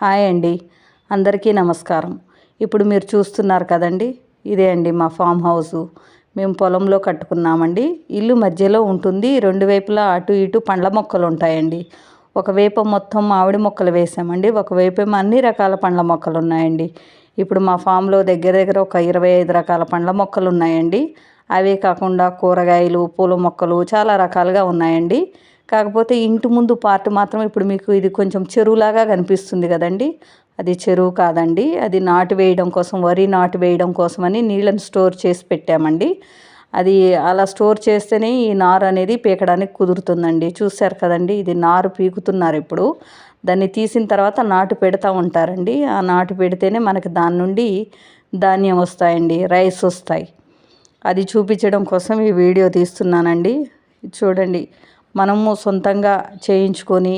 Hi అండి. అందరికీ నమస్కారం. ఇప్పుడు మీరు చూస్తున్నారు కదండి ఇదే అండి మా ఫామ్ హౌసు. మేము పొలంలో కట్టుకున్నామండి. ఇల్లు మధ్యలో ఉంటుంది రెండు వైపులా అటు ఇటు పండ్ల మొక్కలు ఉంటాయండి. ఒకవైపు మొత్తం మామిడి మొక్కలు వేసామండి ఒకవైపు ఏమో అన్ని రకాల పండ్ల మొక్కలు ఉన్నాయండి. ఇప్పుడు మా ఫామ్లో దగ్గర దగ్గర ఒక ఇరవై ఐదు రకాల పండ్ల మొక్కలు ఉన్నాయండి. అవే కాకుండా కూరగాయలు పూల మొక్కలు చాలా రకాలుగా ఉన్నాయండి. కాకపోతే ఇంటి ముందు పార్ట్ మాత్రం ఇప్పుడు మీకు ఇది కొంచెం చెరువులాగా కనిపిస్తుంది కదండి. అది చెరువు కాదండి. అది నాటు వేయడం కోసం వరి నాటు వేయడం కోసమని నీళ్ళని స్టోర్ చేసి పెట్టామండి. అది అలా స్టోర్ చేస్తేనే ఈ నారు అనేది పీకడానికి కుదురుతుందండి. చూశారు కదండి ఇది నారు పీకుతున్నారు ఇప్పుడు. దాన్ని తీసిన తర్వాత నాటు పెడతా ఉంటారండి. ఆ నాటు పెడితేనే మనకి దాని నుండి ధాన్యం వస్తాయండి రైస్ వస్తాయి. అది చూపించడం కోసం ఈ వీడియో తీస్తున్నానండి. చూడండి. మనము సొంతంగా చేయించుకొని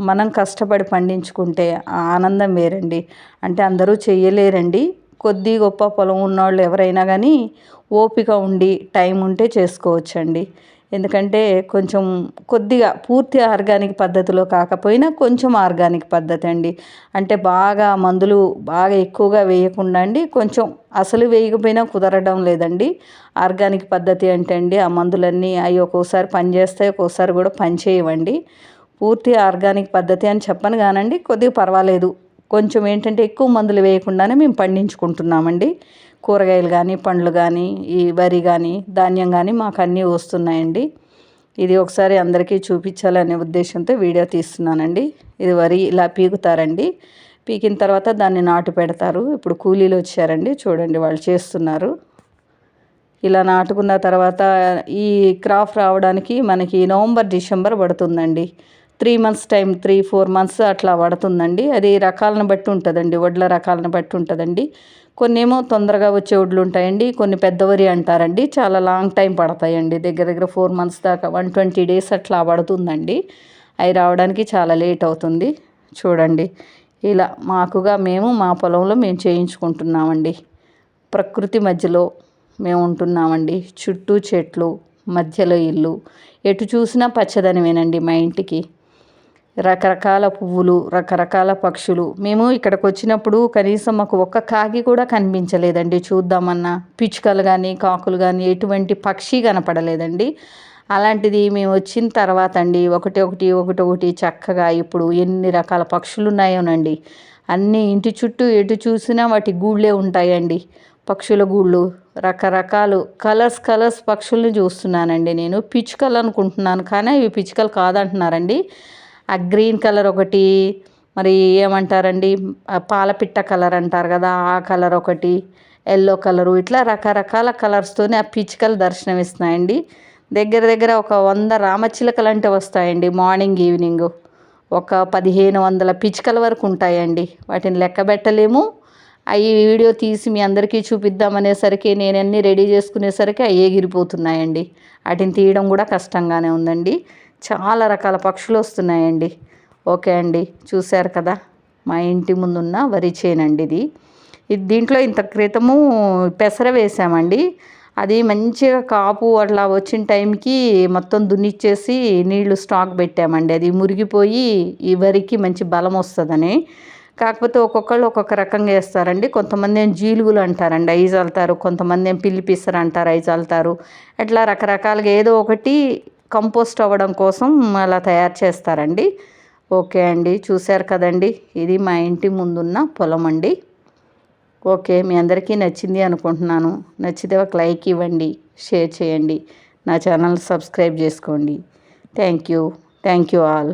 మనం కష్టపడి పండించుకుంటే ఆ ఆనందం వేరండి. అంటే అందరూ చేయలేరండి కొద్ది గొప్ప పొలం ఉన్నవాళ్ళు ఎవరైనా కానీ ఓపిక ఉండి టైం ఉంటే చేసుకోవచ్చండి. ఎందుకంటే కొంచెం కొద్దిగా పూర్తి ఆర్గానిక్ పద్ధతిలో కాకపోయినా కొంచెం ఆర్గానిక్ పద్ధతి అండి. అంటే బాగా మందులు బాగా ఎక్కువగా వేయకుండా అండి కొంచెం అసలు వేయకపోయినా కుదరడం లేదండి. ఆర్గానిక్ పద్ధతి అంటే అండి ఆ మందులన్నీ అవి ఒక్కోసారి పనిచేస్తాయి ఒక్కోసారి కూడా పనిచేయవండి. పూర్తి ఆర్గానిక్ పద్ధతి అని చెప్పను కానండి కొద్దిగా పర్వాలేదు. కొంచెం ఏంటంటే ఎక్కువ మందులు వేయకుండానే మేము పండించుకుంటున్నామండి. కూరగాయలు కానీ పండ్లు కానీ ఈ వరి కానీ ధాన్యం కానీ మాకు అన్నీ వస్తున్నాయండి. ఇది ఒకసారి అందరికీ చూపించాలనే ఉద్దేశంతో వీడియో తీస్తున్నానండి. ఇది వరి ఇలా పీకుతారండి. పీకిన తర్వాత దాన్ని నాటు పెడతారు. ఇప్పుడు కూలీలు వచ్చారండి. చూడండి వాళ్ళు చేస్తున్నారు. ఇలా నాటుకున్న తర్వాత ఈ క్రాప్ రావడానికి మనకి నవంబర్ డిసెంబర్ పడుతుందండి. Three months time three four months అట్లా పడుతుందండి. అది రకాలను బట్టి ఉంటుందండి. వడ్ల రకాలను బట్టి ఉంటుందండి. కొన్ని ఏమో తొందరగా వచ్చే వడ్లు ఉంటాయండి. కొన్ని పెద్దవరి అంటారండి. చాలా లాంగ్ టైం పడతాయండి. దగ్గర దగ్గర ఫోర్ మంత్స్ దాకా వన్ ట్వంటీ డేస్ అట్లా పడుతుందండి. అవి రావడానికి చాలా లేట్ అవుతుంది. చూడండి. ఇలా మాకుగా మేము మా పొలంలో మేము చేయించుకుంటున్నామండి. ప్రకృతి మధ్యలో మేము ఉంటున్నామండి. చుట్టూ చెట్లు మధ్యలో ఇల్లు. ఎటు చూసినా పచ్చదనమేనండి మా ఇంటికి. రకరకాల పువ్వులు రకరకాల పక్షులు. మేము ఇక్కడికి వచ్చినప్పుడు కనీసం మాకు ఒక్క కాకి కూడా కనిపించలేదండి చూద్దామన్నా. పిచ్చుకలు కానీ కాకులు కానీ ఎటువంటి పక్షి కనపడలేదండి. అలాంటిది మేము వచ్చిన తర్వాత అండి ఒకటి ఒకటి ఒకటి ఒకటి చక్కగా ఇప్పుడు ఎన్ని రకాల పక్షులు ఉన్నాయోనండి అన్నీ ఇంటి చుట్టూ ఎటు చూసినా వాటి గూళ్ళే ఉంటాయండి. పక్షుల గూళ్ళు. రకరకాలు. కలర్స్ కలర్స్ పక్షుల్ని చూస్తున్నానండి నేను. పిచ్చుకలు అనుకుంటున్నాను కానీ ఇవి పిచ్చుకలు కాదంటున్నారండి. ఆ గ్రీన్ కలర్ ఒకటి మరి ఏమంటారండి? పాలపిట్ట కలర్ అంటారు కదా ఆ కలర్ ఒకటి ఎల్లో కలరు ఇట్లా రకరకాల కలర్స్తోనే ఆ పిచ్చుకలు దర్శనం ఇస్తున్నాయండి దగ్గర దగ్గర ఒక వంద రామచిలకలు అంటే వస్తాయండి మార్నింగ్ ఈవినింగ్. ఒక పదిహేను వందల పిచ్చుకల వరకు ఉంటాయండి. వాటిని లెక్క పెట్టలేము. అవి వీడియో తీసి మీ అందరికీ చూపిద్దామనేసరికి నేను అన్నీ రెడీ చేసుకునేసరికి అవి ఎగిరిపోతున్నాయండి. వాటిని తీయడం కూడా కష్టంగానే ఉందండి. చాలా రకాల పక్షులు వస్తున్నాయండి. ఓకే అండి చూశారు కదా? మా ఇంటి ముందున్న వరి చేనండి ఇది. ఇది దీంట్లో ఇంత క్రితము పెసర వేసామండి. అది మంచిగా కాపు అట్లా వచ్చిన టైంకి మొత్తం దున్నిచ్చేసి నీళ్ళు స్టాక్ పెట్టామండి. అది మురిగిపోయి ఈ వరికి మంచి బలం వస్తుందని. కాకపోతే ఒక్కొక్కళ్ళు ఒక్కొక్క రకంగా వేస్తారండి. కొంతమంది ఏం జీలుగులు అంటారండి అవి అల్తారు కొంతమంది ఏం పిల్లిపిసరు అంటారు అవి అల్తారు అట్లా రకరకాలుగా ఏదో ఒకటి కంపోస్ట్ అవ్వడం కోసం అలా తయారు చేస్తారండి. ఓకే అండి చూశారు కదండి. ఇది మా ఇంటి ముందున్న పొలం అండి. ఓకే మీ అందరికీ నచ్చింది అనుకుంటున్నాను. నచ్చితే ఒక లైక్ ఇవ్వండి షేర్ చేయండి. నా ఛానల్ సబ్స్క్రైబ్ చేసుకోండి. Thank you. Thank you all.